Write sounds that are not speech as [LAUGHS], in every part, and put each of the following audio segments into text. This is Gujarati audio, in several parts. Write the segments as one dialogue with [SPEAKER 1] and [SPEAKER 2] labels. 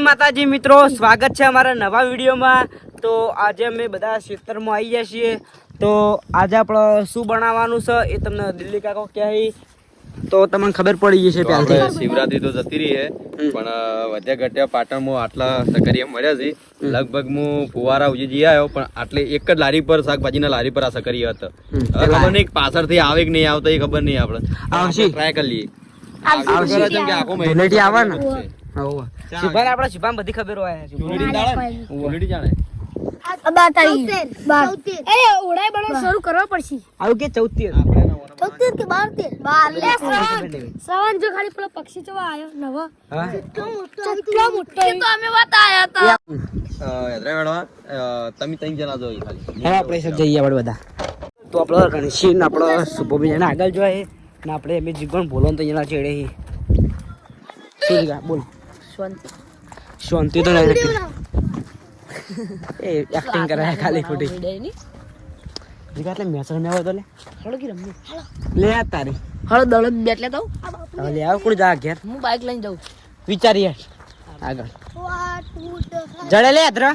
[SPEAKER 1] માતાજી મિત્રો સ્વાગત છે અમારા નવા વિડીયોમાં. તો આજે અમે બધા ખેતરમાં આવી ગયા છીએ. તો આજે આપણે શું બનાવવાનું છે એ તમને દિલ્હી કાકો કહે તો તમને ખબર પડી ગઈ છે
[SPEAKER 2] આપણે
[SPEAKER 1] પહેલાથી.
[SPEAKER 2] શિવરાત્રી તો જતી રહી છે પણ વધ્યા ઘટ્યા પાટણમાં આટલા સકરિયા મળ્યા છે. લગભગ હું ફુવારા ઉજી જઈ આવ્યો પણ આટલે એક જ લારી પર શાકભાજીના લારી પર આ સકરિયા હતા. ખબર નહીં પાછળથી આવે કે નહીં આવતા એ ખબર નહીં આપણે.
[SPEAKER 1] આવશે.
[SPEAKER 2] ટ્રાય કરી લઈએ.
[SPEAKER 3] આવશે.
[SPEAKER 2] આવશે કે આખો મહિનો
[SPEAKER 1] આવે ને. શુભાને આપણે શુભાને બધી ખબર હોય
[SPEAKER 2] જાણે?
[SPEAKER 3] શરૂ કરવા પડશે.
[SPEAKER 1] આવું કે ચૌદ
[SPEAKER 3] ચૌતેર કે બાર. તેર બાર લે શ્રવણ શ્રવણ જો ખાલી પેલો પક્ષી જોવા આવ્યો નવો. કેટલો મોટો તો અમે બતાયા હતા.
[SPEAKER 2] અ, યાત્રા મેળવા અ, તમે ત્રણ જણા જો ખાલી.
[SPEAKER 1] હવે આપણે સબ જઈએ આપણે બધા. તો આપણો રણશી ને આપણો શુભો બીજાને આગળ જોઈએ. ને આપણે એમ જીગણ બોલો તો એના ચેડે હી બોલ. શાંતિ તો નહીં એ એક્ટિંગ કરે છે ખાલી ખોટી જીગા એટલે મેચ રમ્યા હોય તો લે. લે આ તારી.
[SPEAKER 4] હળો દડો બેટ લેતો
[SPEAKER 1] હવે લે આવ કોણ જા ઘેર.
[SPEAKER 4] હું બાઇક લઈને જાઉં.
[SPEAKER 1] વિચારી હે આગળ. જડે લે
[SPEAKER 4] અધરા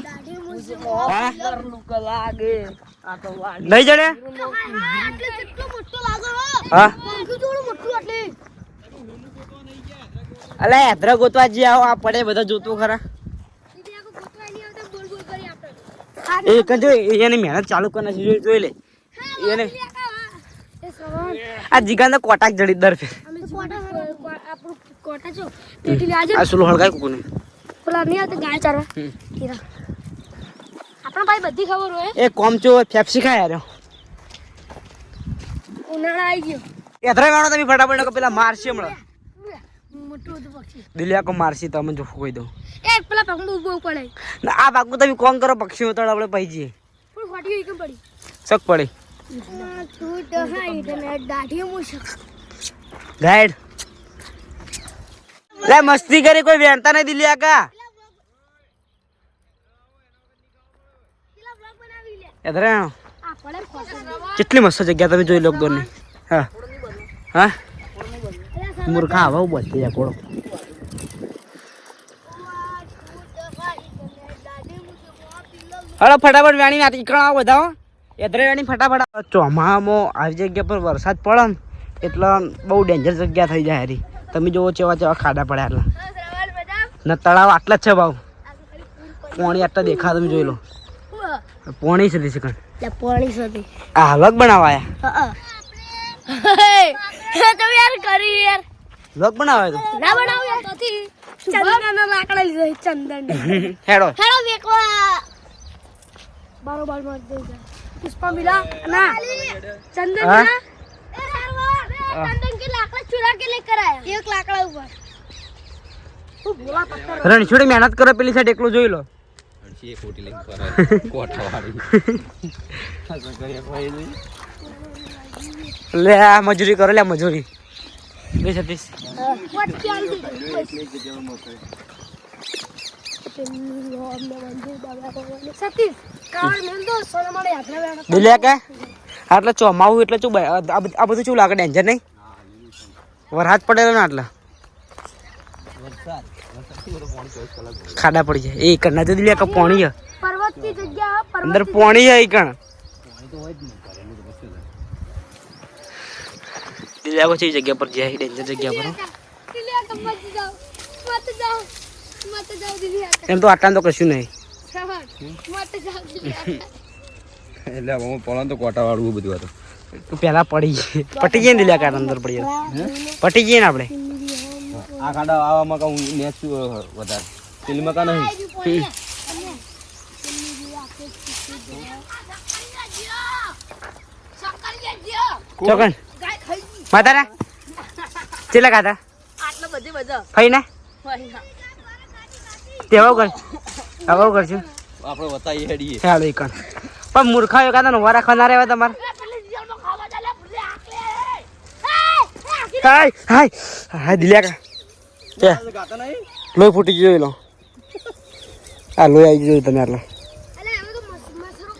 [SPEAKER 1] નહીં જડે? હા
[SPEAKER 3] પંખી જોડું મોટું એટલે
[SPEAKER 1] અલે અત્ર ગોતવા જે આવો આ પડે બધા જોતું ખરા. એ કં જો એની મહેનત ચાલુ કરે છે જોઈ- લે. એને આ જીગા ને કોટાક જડી દર ફેર આ સુલો હળગાય કોને
[SPEAKER 3] પેલા નહીં આવતા ગાય ચારવા. આપણા ભાઈ બધી ખબર હોય.
[SPEAKER 1] એ કોમચો ફેફસી ખાય યાર
[SPEAKER 3] ઉનાળા આવી ગયો.
[SPEAKER 1] એધરા ગાણો તમે ફટાફટ પેલા મારશે હમણાં. દિલિયા કો મારસી તમે જો કોઈ દો
[SPEAKER 3] એ પેલા પાકું ઊભો પડે.
[SPEAKER 1] ના આ પાકું તમે કોણ કરો પક્ષીઓ ઉતળ આપણે પહી જઈએ.
[SPEAKER 3] પણ ફાટી ગઈ કેમ પડી?
[SPEAKER 1] શક પડી.
[SPEAKER 3] તું તો હાઈ તને દાઢી મૂછ
[SPEAKER 1] ગાઈડ. લે મસ્તી કરી કોઈ વેણતા નહીં દિલિયા કા કેટલી મસ્ત જગ્યા તમે જોઈ લો દોની હા. હા? મૂર્ખા આવા ઊભો થઈ જાય કોળો. હળો ફટાફટ વેણી ના ટીકણા આવો બધા હો. એધરે વેણી ફટાફટ ચોમામાં આવી જગ્યા પર વરસાદ પડે ને એટલે બહુ ડેન્જર જગ્યા થઈ જાય હારી. તમે જોવો ચેવા ચેવા ખાડા પડ્યા એટલા ને તળાવ આટલા જ છે ભાવ. પોણી આટલા દેખા તમે જોઈ લો. પોણી છે દીસી કણ.
[SPEAKER 3] પોણી
[SPEAKER 1] આ હલક બનાવાયા.
[SPEAKER 3] તમે યાર કરી યાર.
[SPEAKER 1] હલક બનાવે તો
[SPEAKER 3] ના બનાવ યાર. તોથી ચંદન લાકડા લીધો ચંદન. [LAUGHS]
[SPEAKER 1] હેડો.
[SPEAKER 3] હેડો વેકવા. બારો બાર માર દે પુષ્પા મિલા ના. ચંદન
[SPEAKER 1] ના
[SPEAKER 3] મિલા. એ સરવા ચંદન કે લાકડા ચુરા કે લેકર આયા એક લાકડા ઉપર. તું બોલા પત્તર
[SPEAKER 1] રણછોડી મહેનત કરે પેલી સાઈડ એકલું જોઈ લો.
[SPEAKER 2] હણસી એક ખોટી લઈને [LAUGHS]
[SPEAKER 1] લે આ મજૂરી કરો લે મજૂરી. બે સતીશ આટલે ચોમાવું એટલે શું આ બધું- આ બધું શું લાગે ડેન્જર નહીં? વરસાદ પડેલો ને આટલા. ખાડા પડી જાય. એ કરના તો દિલ્યા કે પોણી છે.
[SPEAKER 3] પર્વતની જગ્યા પર્વત
[SPEAKER 1] અંદર પોણી છે એ કણ દિલ્યા કો છે એ જગ્યા પર જાય ડેન્જર જગ્યા પર એમ તો આટલા તો કશું નહીં
[SPEAKER 3] મત જાઓ દિલિયા
[SPEAKER 2] એટલે હું પોલા તો કોઠાવાળું બધું હતું
[SPEAKER 1] તું પેલા પડી ગઈ પટી ગઈ ને દિલ્યા કાઢ અંદર પડી જાય પટી ગઈ ને આપણે
[SPEAKER 2] આ ખાડા આવામાં કહું મેચ વધારે ફિલ્મમાં કા નહીં
[SPEAKER 1] ચોકન માતારા ચેલા ખાતા
[SPEAKER 4] આટલા બધી બધા.
[SPEAKER 1] ફઈ ને? તે કર. આવો કરશું
[SPEAKER 2] આપણે બતાવીએ હેડીએ.
[SPEAKER 1] ચાલો એકણ પણ મૂર્ખા કાતા નો વારા ખાના રહેવા તમારે. હાય હાય હાય દિલ્યા કા કે લોહી ફૂટી ગયો લો આ લોહી આવી ગયો તમે આટલા.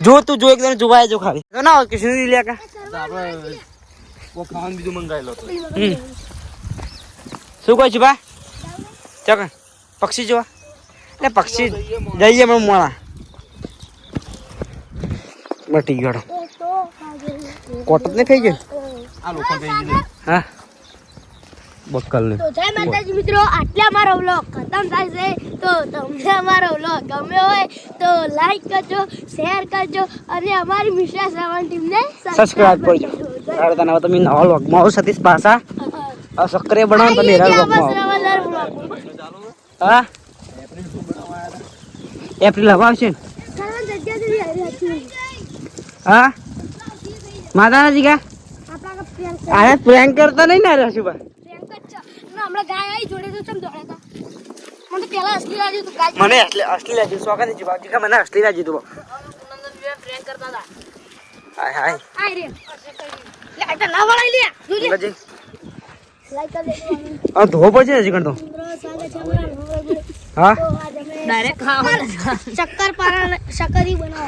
[SPEAKER 1] જો તું જો એકદમ જોવાય જો ખાલી. ના કિશન દિલ્યા કા
[SPEAKER 2] ખાવાનું બીજું મંગાવેલો હતો.
[SPEAKER 1] શું કહે છે બા? ચોકન પક્ષી જોવા? એટલે પક્ષી જઈએ પણ મોડા મટી ગયો. કોટ ને થઈ ગયું? હા. બક્કલ ને
[SPEAKER 3] તો જય માતાજી મિત્રો આટલા અમારો વ્લોગ ખતમ થાય છે. તો તમને અમારો વ્લોગ ગમ્યો હોય તો લાઈક કરજો શેર કરજો અને અમારી મિશ્રા શ્રવણ ટીમને
[SPEAKER 1] સબસ્ક્રાઇબ કરજો. તારે તને હવે તમે નવા વ્લોગમાં આવો સતીશ હવે સક્રિય બનાવો તમે હેરા વ્લોગમાં આવો હા? એપ્રિલ હવા આવશે હા? માતાજી કા? આને પ્રેન્ક કરતા નહીં ને રશુભા
[SPEAKER 3] હમણાં ગાય આવી જોડે તો ચમ દોડ્યા તો પેલા અસલી લાગ્યું હતું ગાય
[SPEAKER 1] મને અસલી અસલી લાજી સ્વાગત છે બાજી. કા મને અસલી લાજી તું
[SPEAKER 4] પ્રેન્ક કરતા હતા
[SPEAKER 1] હાય. હાય
[SPEAKER 3] આય રે. લે આ તો ના વળાઈ લે. જોજે
[SPEAKER 1] અંકલજી
[SPEAKER 3] લાઈક કરી દેજો
[SPEAKER 1] આ ધોવો પડશે હજી કંટો
[SPEAKER 3] મિત્રો સ્વાગત છે અમારા નવા video.
[SPEAKER 1] હા?
[SPEAKER 3] તો આજ અમે
[SPEAKER 4] ડાયરેક્ટ ખાવા
[SPEAKER 3] શક્કરપારા શક્કરી બનાવો.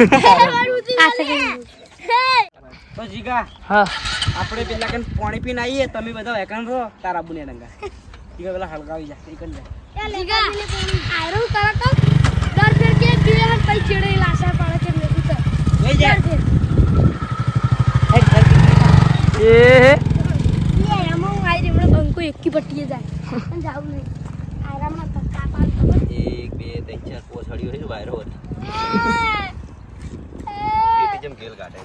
[SPEAKER 3] [LAUGHS] આ શક્કરી
[SPEAKER 1] તો જીગા
[SPEAKER 4] હા.
[SPEAKER 1] આપણે પેલા કન પાણી પીને આવીએ તમે બધા વેકન રહો તારા બુને ડંગા. જીગા પેલા હળગાવી જા એકન જા
[SPEAKER 3] જીગા આયરો કરો તો દર ફેર કે પીવે હન પઈ ચેડે લાસા પાડે કે મેં કુતર
[SPEAKER 1] લઈ જા એ
[SPEAKER 3] લે આમાં હું આઈ રેમણે બંકો એકી પટ્ટીએ જાય પણ જાવ નહીં આરામમાં ધક્કા પાડ
[SPEAKER 2] એક બે ત્રણ ચાર પોસડીઓ છે વાયરો હતી જેમ ગેલ કાઢે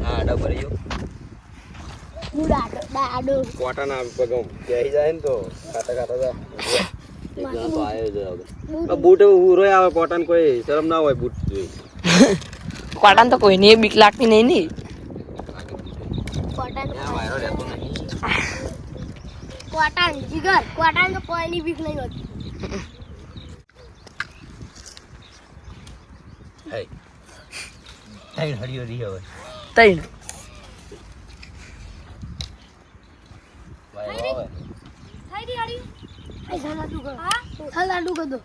[SPEAKER 2] હા આડા ભરી ગયો
[SPEAKER 3] હું દાડો. દાડો
[SPEAKER 2] કોટા ના પગ બેસી જાય ને તો ખાતા ખાતા બૂટ. ઉરો આવે કોટન કોઈ શરમ ના હોય બૂટ જોઈ.
[SPEAKER 4] કોટાન તો કોઈને બીક લાગતી નહીં ને.
[SPEAKER 3] કોટાન કોટાન જીગર. કોટાન તો કોઈની બીક નહીં હોતી.
[SPEAKER 4] તૈણ
[SPEAKER 2] વાયરો આવે
[SPEAKER 3] થઈ રી હાડી કર દો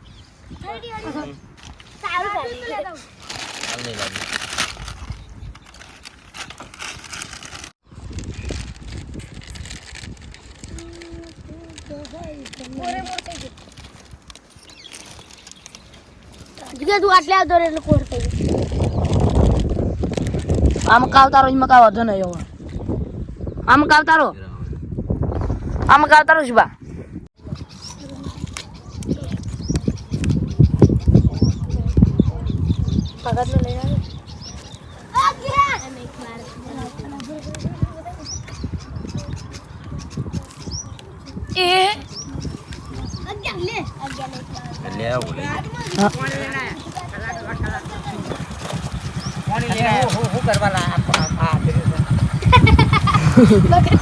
[SPEAKER 3] તું આટલે આવતો એટલે કોર થઈ
[SPEAKER 4] આમ કાવ તારો એમાં કાવ વધુ નહીં આમ કાવ તારો આમ કાવ તારો શુભા
[SPEAKER 3] ભગત ને લઈને આવ્યો આ કિરણ અમે એક વાર એ અગિયાર લે અગિયાર ને એક વાર.
[SPEAKER 2] લે આવો લે
[SPEAKER 1] પાણી લે હું હું કરવા લા આ
[SPEAKER 3] ભગત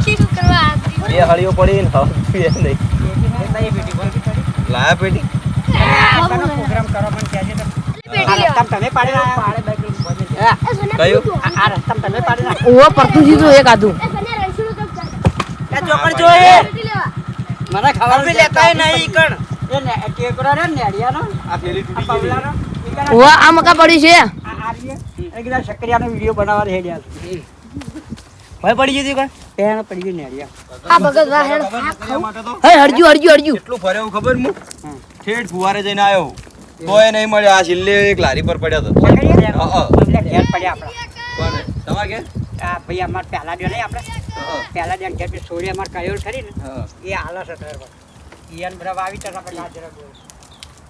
[SPEAKER 3] શીરું કરવા આવી.
[SPEAKER 2] બે હળીઓ પડી ને હવે બે નહીં. લાયા પેટી
[SPEAKER 1] પ્રોગ્રામ કરવા પણ ક્યાં છે. તમે પાડી
[SPEAKER 4] એક આધું.
[SPEAKER 1] ચોકડ. મને ખબર લેતા નહીં કણ એ ટેકરો રે નેડિયાનો.
[SPEAKER 2] આ પેલી
[SPEAKER 1] પવલાનો.
[SPEAKER 4] આ મકા છે.
[SPEAKER 1] એક શક્કરિયાનો વિડિયો બનાવવા હેડ્યા ભાઈ પડી કણ પેણ પડી ગઈ નેડિયા.
[SPEAKER 3] આ ભગત વાહ હેડ.
[SPEAKER 4] હે હરજુ હરજુ હરજુ
[SPEAKER 2] એટલું ફર્યો ખબર હું. ઠેઠ ફુવારે જઈને આવ્યો. તોય નહીં મળ્યો. આ છેલ્લે એક લારી પર પડ્યો હતો.
[SPEAKER 1] ઘેર પડ્યા આપણા.
[SPEAKER 2] તમારે કે
[SPEAKER 1] આ ભાઈ અમાર પહેલા દે નહીં આપણે. પહેલા દે ઘેર પે સોરી અમાર કયો ખરી ને. એ આલસ હતો ઈયન બધા વાવી તો આપણે ગાજરા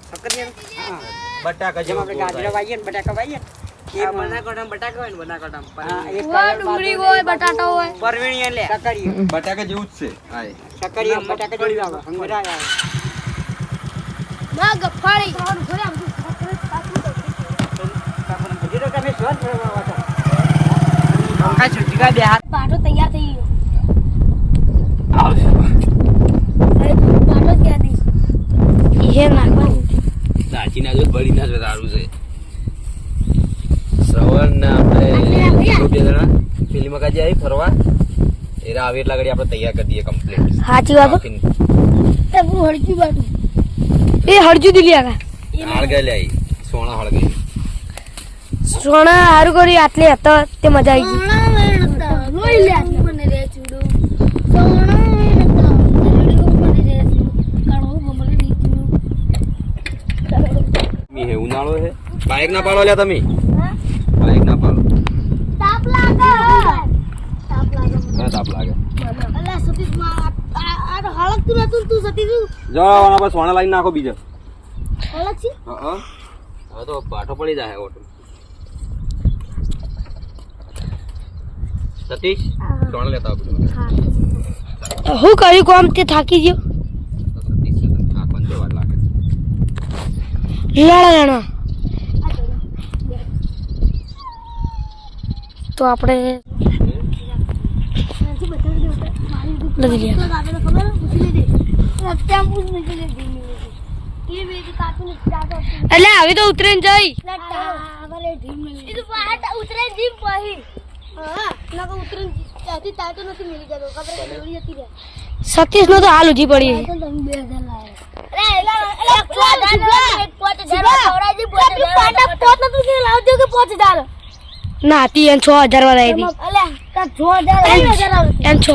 [SPEAKER 1] શક્કરિયા હા.
[SPEAKER 2] બટાકા
[SPEAKER 1] જેમ આપણે ગાજરા વાવીએ. ને બટાકા વાવીએ ને. એ બનાકોટામ બટાકા હોય ને બનાકોટામ. હા
[SPEAKER 3] ડુંગળી હોય બટાટા હોય.
[SPEAKER 1] પરવીણી એટલે શક્કરિયા
[SPEAKER 2] બટાકા જેવું જ છે. હા એ.
[SPEAKER 1] બટાકા જેવી આવે. હંગરા આવે
[SPEAKER 3] માં ગફાળી
[SPEAKER 1] હજી તો તમે સ્વચ્છ ફરવા વાળા છો. કાંઈ છૂટકા બે હાથ
[SPEAKER 3] પાટો તૈયાર થઈ ગયો. પાટો ક્યાં દી એ નાખવાની.
[SPEAKER 2] દાચીના જો બળી ના સારું છે. શ્રવણ આપણે બે જણા પેલી મકાજી આવી ફરવા. એરા આવે એટલા ઘડી આપણે તૈયાર કરી દઈએ કમ્પ્લીટ
[SPEAKER 3] સાચી વાત એ હું હળકી બાટું એ હળજુ દિલિયા
[SPEAKER 2] હળગે લે સોણા હળગે
[SPEAKER 3] સોણા હારું કરી આટલી હતો તે મજા આવી ગઈ. લોઈ લે મને રે ચૂડો. સોણા
[SPEAKER 2] ઉનાળો હે. બાઇક ના પાડો લ્યા તમે. બાઇક ના પાડો.
[SPEAKER 3] તાપ લાગે. તાપ લાગે.
[SPEAKER 2] તાપ લાગે
[SPEAKER 3] અલ્યા સતીશ આ- તો હળગતું નતું ને તું સતીશ
[SPEAKER 2] જો આના પર સોના લાઈન નાખો બીજા.
[SPEAKER 3] હળગ છે
[SPEAKER 2] હા. હવે તો પાઠો પડી જાય ઓટો સતીશ સોના લેતા આવું
[SPEAKER 3] હું. કર્યું કોમ? તે થાકી ગયો? લેણા લેણા. તો આપણે નથી એટલે આવી તો ઉતરીને જઈ સતીશ નો તો હાલ ઉજી પડી ના હતી છ હજાર વાળા હતી છ છ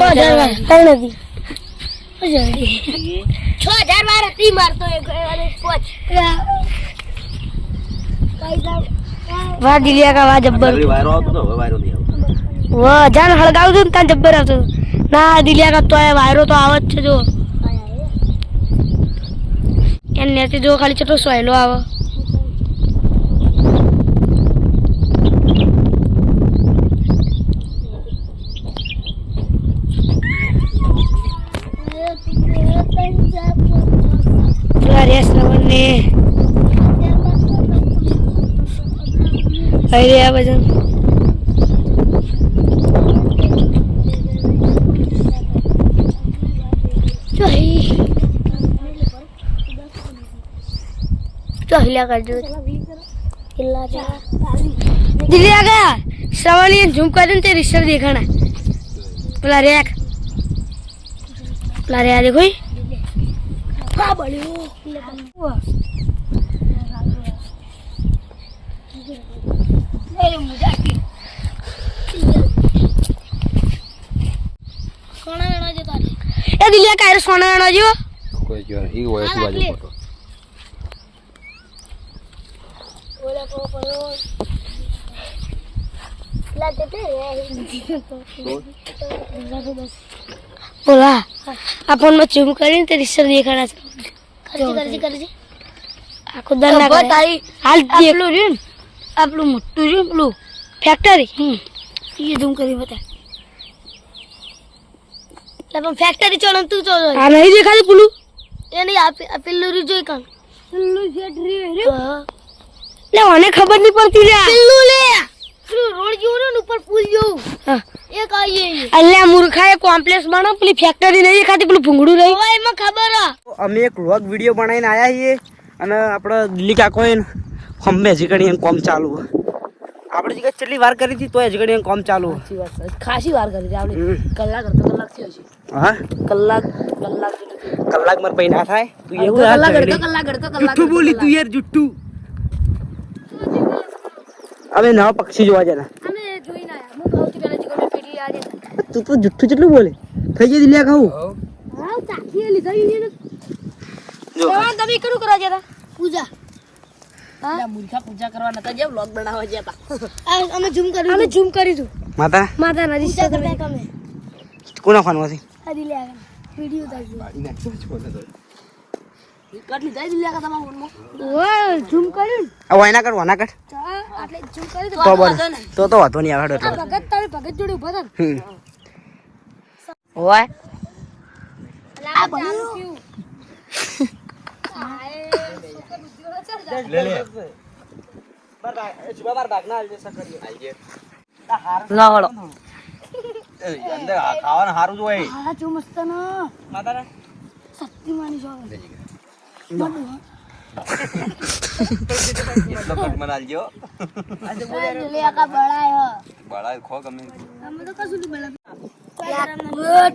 [SPEAKER 3] વાહ દિલિયા કા વાહ જબ્બર. વાહ જાન હળગાવતું ને ત્યાં જબ્બર આવતું. ના દિલિયા કા તો વાયરો તો આવે જ છે જો. એને જો ખાલી ચટો સોયલો આવે અરે શ્રવણ ને અરે રહ્યા બધા ચોહિલા કરજો દિલ્હી આ ગયા શ્રવણીએ ઝૂમ કરીને દેખાણા એ દિલિયા કાયર સોના વેણો જીવો
[SPEAKER 2] કોઈ જો ઈ હોય બાજુ ફોટો
[SPEAKER 3] બોલા આપણમાં ચૂમ કરીને તે રિસર દેખાણા છે. કરજી કરજી આખો દર ના કરે. હાલ પેલું રહ્યું ને આપણું મોટું છે પેલું ફેક્ટરી હમ. એ ઝૂમ કરી બતા. પણ ફેક્ટરી ચોલો તું ચોલો આ નહીં દેખાતું પેલું? એ નહીં આ પેલું જોઈ કામ પેલું રહ્યું લે મને ખબર નહીં પડતી લે. પેલું લે. પેલું રોડ જેવું ને ઉપર પુલ જેવું. એક કહીએ અલ્યા મૂર્ખા એ કોમ્પ્લેક્સ બનો પેલી ફેક્ટરી નહીં દેખાતી પેલું ભૂંગળું રહી હોય એમાં ખબર
[SPEAKER 1] અમે એક વ્લોગ વીડિયો બનાવીને આવ્યા છીએ અને આપણે દિલ્હી કાકો ઘડી એમ કોમ ચાલુ. આપણે જગ્યાએ કેટલી વાર કરી હતી તોય એમ કોમ ચાલુ.
[SPEAKER 4] ખાસી વાર કરી છે આપણે. કલાક અડધો કલાક થયો છે.
[SPEAKER 1] હા?
[SPEAKER 4] કલાક કલાક
[SPEAKER 1] કલાક માર પૈ ના થાય? તું એવું
[SPEAKER 4] કલાક
[SPEAKER 1] ના
[SPEAKER 4] અડધો કલાક અડધો કલાક
[SPEAKER 1] જુઠ્ઠું બોલી તું યાર જુઠ્ઠું. અમે નવા પક્ષી જોવા જના
[SPEAKER 3] અમે જોઈને આયા. હું કહું છું પેલા જીગો મે પેટી આજે.
[SPEAKER 1] તું તો જુઠ્ઠું કેટલું બોલે. થઈ જાય દિલ્યા ખાઉં
[SPEAKER 3] હા ચાખી લીધા યુનિયન
[SPEAKER 1] જો.
[SPEAKER 3] તમે કરું કરવા જરા પૂજા.
[SPEAKER 4] મૂર્ખા પૂજા કરવા નતા જ્યાં વ્લોગ બનાવવા ગયા
[SPEAKER 3] અમે ઝૂમ કર્યું અમે ઝૂમ કર્યું
[SPEAKER 1] માતા
[SPEAKER 3] માતા? નદી પૂજા કરતા કમે
[SPEAKER 1] કોના ફોનમાંથી
[SPEAKER 3] હરી લે વિડિયો ઉતારજો.
[SPEAKER 4] કેટલી જાય દિલ્હી આખા તમારા ફોનમાં
[SPEAKER 3] ઓય ઝૂમ કર્યું
[SPEAKER 1] આ વાયના કર વાના કર.
[SPEAKER 3] આટલે ઝૂમ કર્યું
[SPEAKER 1] તો બસ તો તો વાંધો નહીં આગળ
[SPEAKER 3] આ ભગત તારે ભગત જોડે ઊભા હતા
[SPEAKER 1] હમ.
[SPEAKER 3] આ બન્યું
[SPEAKER 2] લે લે
[SPEAKER 4] ના હળો
[SPEAKER 2] અંદર આ ખાવાનું સારું જ હોય.
[SPEAKER 3] હા જો મસ્ત ન. શક્તિમાની
[SPEAKER 2] એટલો કટ મને આલજો.
[SPEAKER 3] લે આકા બળાય.
[SPEAKER 2] બળા ખો ગમે.
[SPEAKER 3] અમે તો કશું નહીં બળા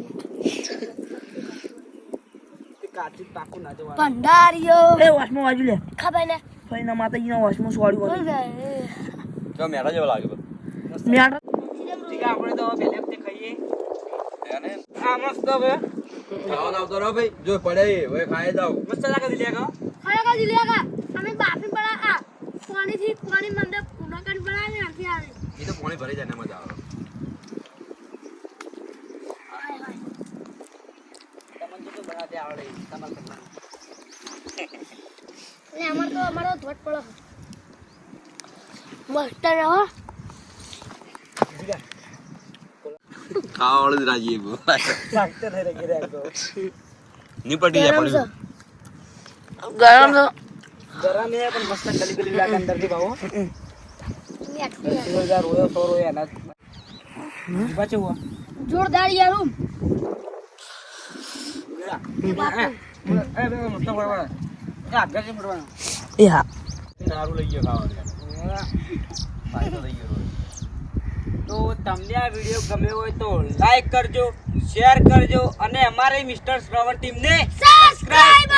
[SPEAKER 3] ભંડારીઓ.
[SPEAKER 4] એ વાસમાં વાજુ લે.
[SPEAKER 3] ખબર ને?
[SPEAKER 4] ફઈના માતાજીના વાસમાં સોડ્યું
[SPEAKER 2] જો મેળા જેવો લાગે બસ.
[SPEAKER 4] મેં
[SPEAKER 1] આપણે તો પહેલે ખાઈએ. આ મસ્ત હવે.
[SPEAKER 2] ખાવાનું આવતો રહો ભાઈ. જો પડે હવે ખાઈ જાવ
[SPEAKER 1] મસ્ત લાગે દિલ્હી ખાવ
[SPEAKER 3] ખરેખર દિલિયા કા અમે બાપી બળા આ પાણીથી પાણી મંદે પૂના કરી બનાવે ને આથી આવે
[SPEAKER 2] એ તો પાણી ભરી જાય ને મજા આવે.
[SPEAKER 1] આવડે? તમારે કરવાનું
[SPEAKER 3] એટલે અમાર તો અમારો ધોટ પડો મસ્ત રહો
[SPEAKER 2] ખાવા વાળું જ રાજી.
[SPEAKER 1] નહીં
[SPEAKER 2] જાય
[SPEAKER 3] ગરમ
[SPEAKER 4] તો.
[SPEAKER 1] ગરમ પણ મસ્ત ગલી ગલી લાગે રોયો રોયો એના. ચેવું
[SPEAKER 3] જોરદાર યાર હું?
[SPEAKER 1] એ,
[SPEAKER 4] હા
[SPEAKER 1] તો તમને આ વીડિયો ગમ્યો હોય તો લાઈક કરજો શેર કરજો અને અમારી મિસ્ટર શ્રવણ ટીમને
[SPEAKER 3] સબસ્ક્રાઇબ